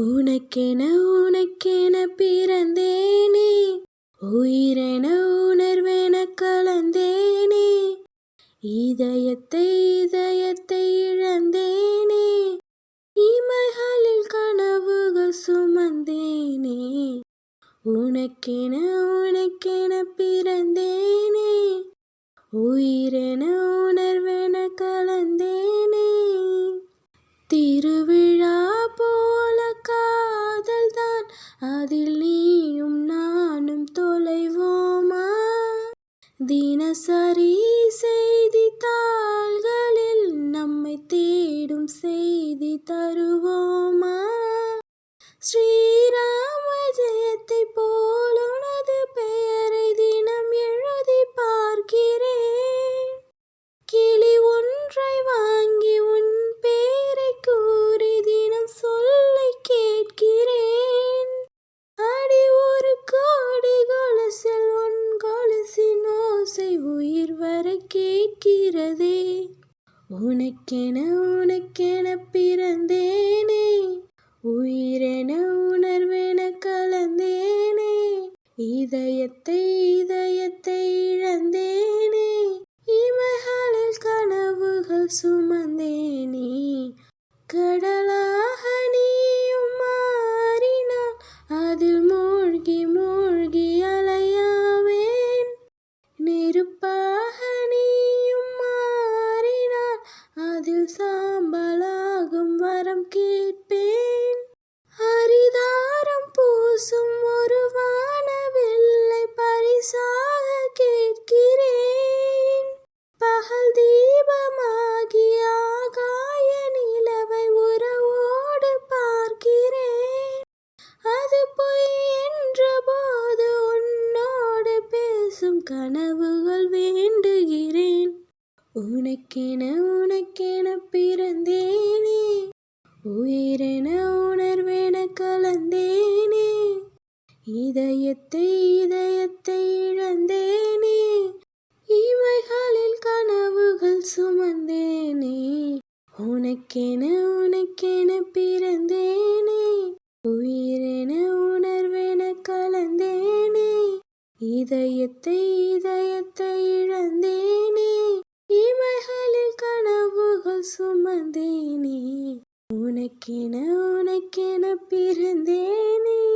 உனக்கென உனக்கென பிறந்தேனே. உயிரென உணர்வென கலந்தேனே. இதயத்தை இதயத்தை இழந்தேனே. இமைகளில் கனவுகள் சுமந்தேனே. உனக்கென உனக்கென பிறந்தேனே. உயிரென உணர்வென கலந்தேனே. திரு அதில் நீயும் நானும் தொலைவோமா? தினசரி செய்தித்தாள்களில் நம்மை தேடும் செய்தி தருவோமா? ஸ்ரீராம் கேட்கிறதே. உனக்கென உனக்கென பிறந்தேனே. உயிரென உணர்வென கலந்தேனே. இதயத்தை இதயத்தை இழந்தேனே. இமைகளில் கனவுகள் சுமந்தேன். கனவுகள் வேண்டுகிறேன். உனக்கென உனக்கென பிறந்தேனே. உயிரென உணர்வென கலந்தேனே. இதயத்தை இதயத்தை இழந்தேனே. இமைகளில் கனவுகள் சுமந்தேனே. உனக்கென உனக்கென பிறந்தேனே. உயிரென உணர்வே இதயத்தை இதயத்தை இழந்தேனே. இமைகளில் கனவுகள் சுமந்தேனே. உனக்கென உனக்கென பிறந்தேனே.